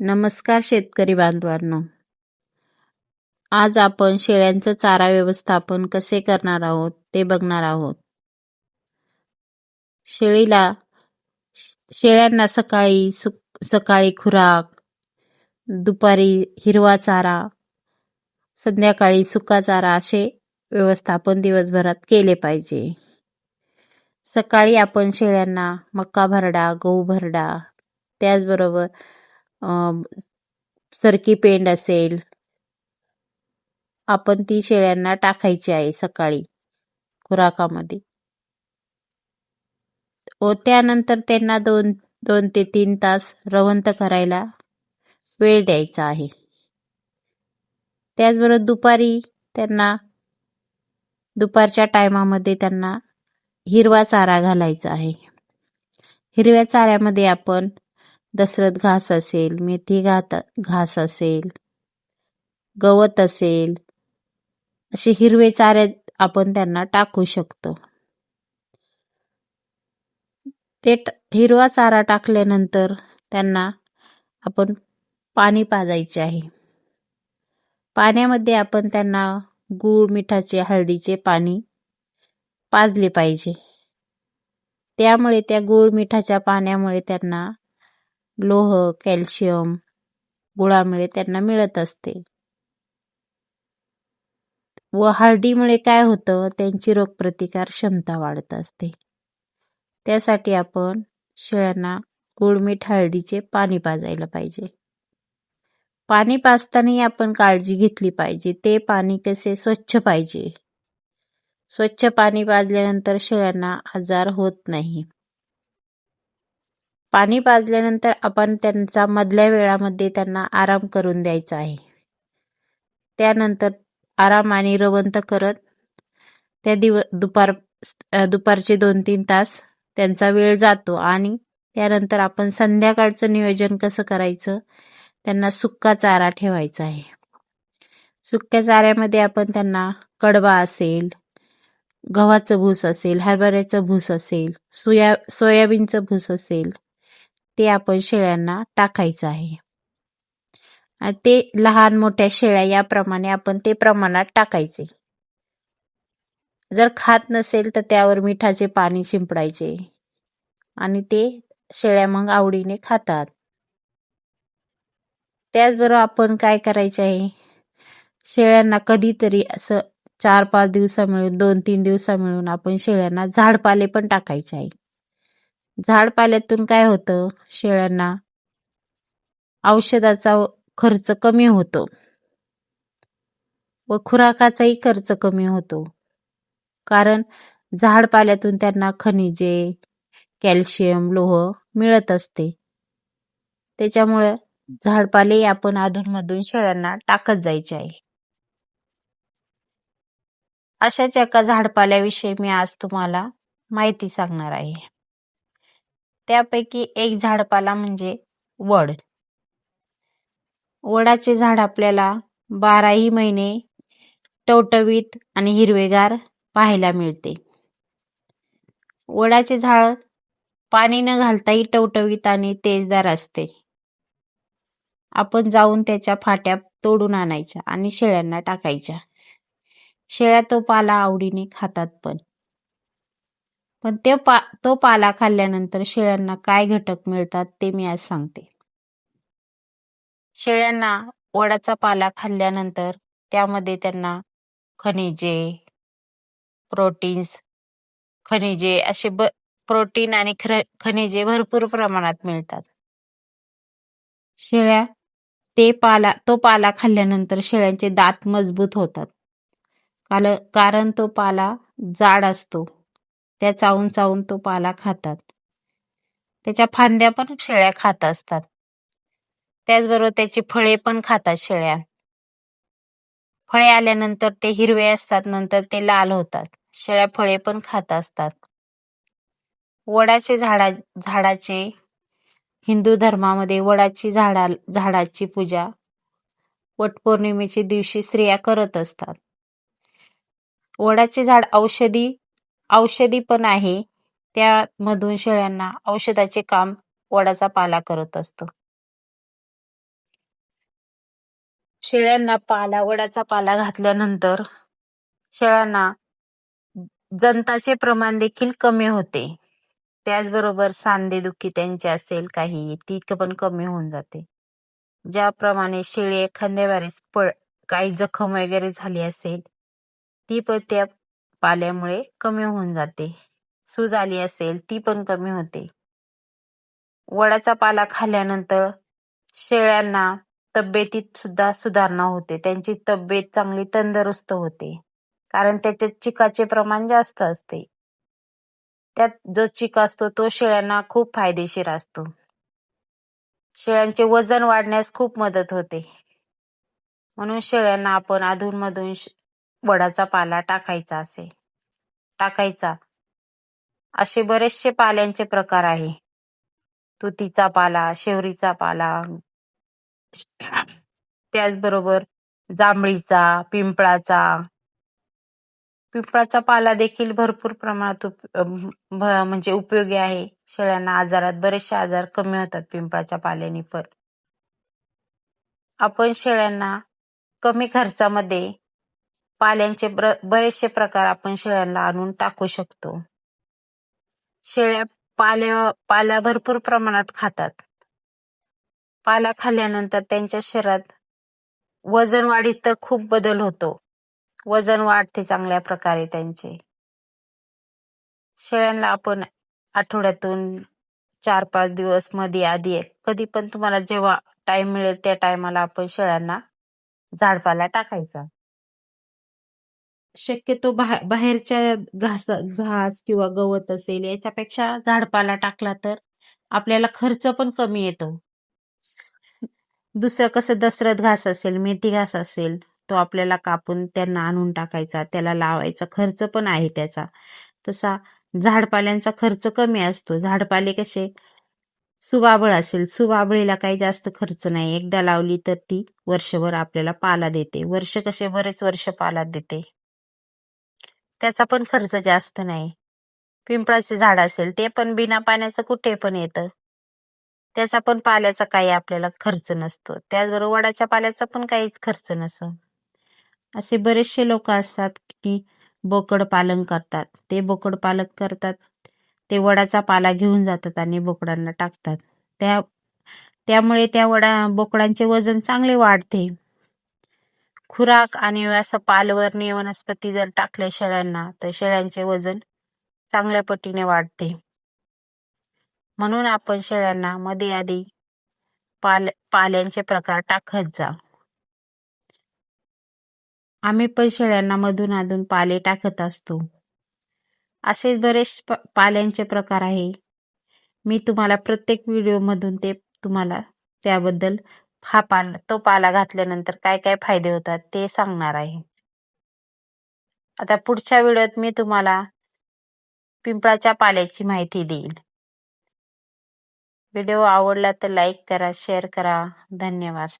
नमस्कार शेतकरी बांधवांनो. आज आपण शेळ्यांचं चारा व्यवस्थापन कसे करणार आहोत ते बघणार आहोत. शेळीला शेळ्यांना सकाळी सकाळी खुराक दुपारी हिरवा चारा संध्याकाळी सुका चारा असे व्यवस्थापन दिवसभरात केले पाहिजे. सकाळी आपण शेळ्यांना मका भरडा गहू भरडा त्याचबरोबर सरकी पेंड असेल आपण ती शेळ्यांना टाकायची आहे सकाळी खुराकामध्ये. व त्यानंतर त्यांना दोन दोन ते तीन तास रवंत करायला वेळ द्यायचा आहे. त्याचबरोबर दुपारी त्यांना दुपारच्या टायमामध्ये त्यांना हिरवा चारा घालायचा आहे. हिरव्या चाऱ्यामध्ये आपण दसरथ घास असेल मेथी घात घास असेल गवत असेल असे हिरवे चारे आपण त्यांना टाकू शकतो. ते हिरवा चारा टाकल्यानंतर त्यांना आपण पाणी पाजायचे आहे. पाण्यामध्ये आपण त्यांना गूळ मिठाचे हळदीचे पाणी पाजले पाहिजे. त्यामुळे त्या गूळ मिठाच्या पाण्यामुळे त्यांना लोह कॅल्शियम गुळामुळे त्यांना मिळत असते. व हळदीमुळे काय होतं? त्यांची रोगप्रतिकार क्षमता वाढत असते. त्यासाठी आपण शेळ्यांना गुळमीठ हळदीचे पाणी पाजायला पाहिजे. पाणी पाजतानाही आपण काळजी घेतली पाहिजे. ते पाणी कसे? स्वच्छ पाहिजे. स्वच्छ पाणी पाजल्यानंतर शेळ्यांना आजार होत नाही. पाणी पाजल्यानंतर आपण त्यांचा मधल्या वेळामध्ये त्यांना आराम करून द्यायचा आहे. त्यानंतर आराम आणि रवंत करत त्या दिव दुपार दुपारचे दोन तीन तास त्यांचा वेळ जातो आणि त्यानंतर आपण संध्याकाळचं नियोजन कसं करायचं? त्यांना सुक्का चारा ठेवायचा आहे. सुक्या चाऱ्यामध्ये आपण त्यांना कडवा असेल गव्हाचं भूस असेल हरभऱ्याचं भूस असेल सोया सोयाबीनचं भूस असेल ते आपण शेळ्यांना टाकायचं आहे. ते लहान मोठ्या शेळ्या याप्रमाणे आपण ते प्रमाणात टाकायचे. जर खात नसेल तर त्यावर मिठाचे पाणी शिंपडायचे. आणि ते शेळ्या मग आवडीने खातात. त्याचबरोबर आपण काय करायचे आहे? शेळ्यांना कधीतरी असं चार पाच दिवसा मिळून दोन तीन दिवसा मिळून आपण शेळ्यांना झाडपाले पण टाकायचे आहे. झाडपाल्यातून काय होतं? शेळ्यांना औषधाचा खर्च कमी होतो. व खुराकाचाही खर्च कमी होतो. कारण झाडपाल्यातून त्यांना खनिजे कॅल्शियम लोह मिळत असते. त्याच्यामुळे झाडपाले आपण अधूनमधून शेळ्यांना टाकत जायचे आहे. अशाच एका झाडपाल्याविषयी मी आज तुम्हाला माहिती सांगणार आहे. त्यापैकी एक झाडपाला म्हणजे वड. वडाचे झाड आपल्याला बाराही महिने टवटवीत आणि हिरवेगार पाहायला मिळते. वडाचे झाड पाणी न घालताही टवटवीत आणि तेजदार असते. आपण जाऊन त्याच्या फाट्या तोडून आणायच्या आणि शेळ्यांना टाकायच्या. शेळ्या तो पाला आवडीने खातात पण. पण ते पा तो पाला खाल्ल्यानंतर शेळ्यांना काय घटक मिळतात ते मी आज सांगते. शेळ्यांना वडाचा पाला खाल्ल्यानंतर त्यामध्ये त्यांना खनिजे प्रोटीन्स खनिजे असे ब प्रोटीन आणि खनिजे भरपूर प्रमाणात मिळतात. शेळ्या ते पाला तो पाला खाल्ल्यानंतर शेळ्यांचे दात मजबूत होतात. कारण तो पाला जाड असतो. त्या चावून चावून तो पाला खातात. त्याच्या फांद्या पण शेळ्या खात असतात. त्याचबरोबर त्याची फळे पण खातात शेळ्या. फळे आल्यानंतर ते हिरवे असतात नंतर ते लाल होतात. शेळ्या फळे पण खात असतात. वडाचे झाडा झाडाचे हिंदू धर्मामध्ये वडाची झाडा झाडाची पूजा वटपौर्णिमेच्या दिवशी स्त्रिया करत असतात. वडाचे झाड औषधी औषधी पण आहे. त्यामधून शेळ्यांना औषधाचे काम वडाचा पाला करत असतो. शेळ्यांना पाला वडाचा पाला घातल्यानंतर शेळ्यांना जंताचे प्रमाण देखील कमी होते. त्याचबरोबर सांधेदुखी त्यांची असेल काही ती पण कमी होऊन जाते. ज्याप्रमाणे शेळी एखाद्या वेळेस पळ काही जखम वगैरे झाली असेल ती पण त्या पाल्यामुळे कमी होऊन जाते. सूज आली असेल ती पण कमी होते. वडाचा पाला खाल्ल्यानंतर शेळ्यांना तब्येतीत सुद्धा सुधारणा होते. त्यांची तब्येत चांगली तंदुरुस्त होते. कारण त्याच्यात चिकाचे प्रमाण जास्त असते. त्यात जो चिक असतो तो शेळ्यांना खूप फायदेशीर असतो. शेळ्यांचे वजन वाढण्यास खूप मदत होते. म्हणून शेळ्यांना आपण अधूनमधून वडाचा पाला टाकायचा असे. टाकायचा. असे बरेचसे पाल्यांचे प्रकार आहे. तुतीचा पाला शेवरीचा पाला त्याचबरोबर जांभळीचा पिंपळाचा. पिंपळाचा पाला देखील भरपूर प्रमाणात म्हणजे उपयोगी आहे. शेळ्यांना आजारात बरेचसे आजार कमी होतात पिंपळाच्या पाल्याने पण. आपण शेळ्यांना कमी खर्चामध्ये पाल्यांचे बरेचसे प्रकार आपण शेळ्यांना आणून टाकू शकतो. शेळ्या पाल्या पाल्या भरपूर प्रमाणात खातात. पाला खाल्ल्यानंतर त्यांच्या शरीरात वजन वाढीत तर खूप बदल होतो. वजन वाढते चांगल्या प्रकारे त्यांचे. शेळ्यांना आपण आठवड्यातून चार पाच दिवसमध्ये आधी कधी पण तुम्हाला जेव्हा टाइम मिळेल त्या टायमाला आपण शेळ्यांना झाडपाला टाकायचा. शक्यतो बाहेरच्या घास घास किंवा गवत असेल याच्यापेक्षा झाडपाला टाकला तर आपल्याला खर्च पण कमी येतो. दुसरं कसं दसरत घास असेल मेथी घास असेल तो आपल्याला कापून त्यांना आणून टाकायचा त्याला लावायचा खर्च पण आहे त्याचा. तसा झाडपाल्यांचा खर्च कमी असतो. झाडपाले कसे सुबाबळ असेल सुबाबळीला काही जास्त खर्च नाही. एकदा लावली तर ती वर्षभर आपल्याला पाला देते. वर्ष कसे बरेच वर्ष पाला देते. त्याचा पण खर्च जास्त नाही. पिंपळाचे झाड असेल ते पण बिना पाण्याचं कुठे पण येतं. त्याचा पण पाल्याचा काही आपल्याला खर्च नसतो. त्याचबरोबर वडाच्या पाल्याचा पण काहीच खर्च नसतो. असे बरेचसे लोक असतात की बोकड पालन करतात. ते बोकड पालक करतात. ते वडाचा पाला घेऊन जातात आणि बोकडांना टाकतात. त्या त्यामुळे त्या वडा बोकडांचे वजन चांगले वाढते. खुराक आणि असं पालवर्णी वनस्पती जर टाकल्या शेळ्यांना तर शेळ्यांचे वजन चांगल्या पटीने वाढते. म्हणून आपण शेळ्यांना मध्ये आधी पाल पाल्यांचे प्रकार टाकत जा. आम्ही पण शेळ्यांना मधून अधून पाले टाकत असतो. असेच बरेच पाल्यांचे प्रकार आहे. मी तुम्हाला प्रत्येक व्हिडिओमधून ते तुम्हाला त्याबद्दल हा पाला तो पाला घातल्यानंतर काय काय फायदे होतात ते सांगणार आहे. आता पुढच्या व्हिडिओत मी तुम्हाला पिंपळाच्या पाल्याची माहिती देईल व्हिडिओ आवडला तर लाईक करा शेअर करा. धन्यवाद.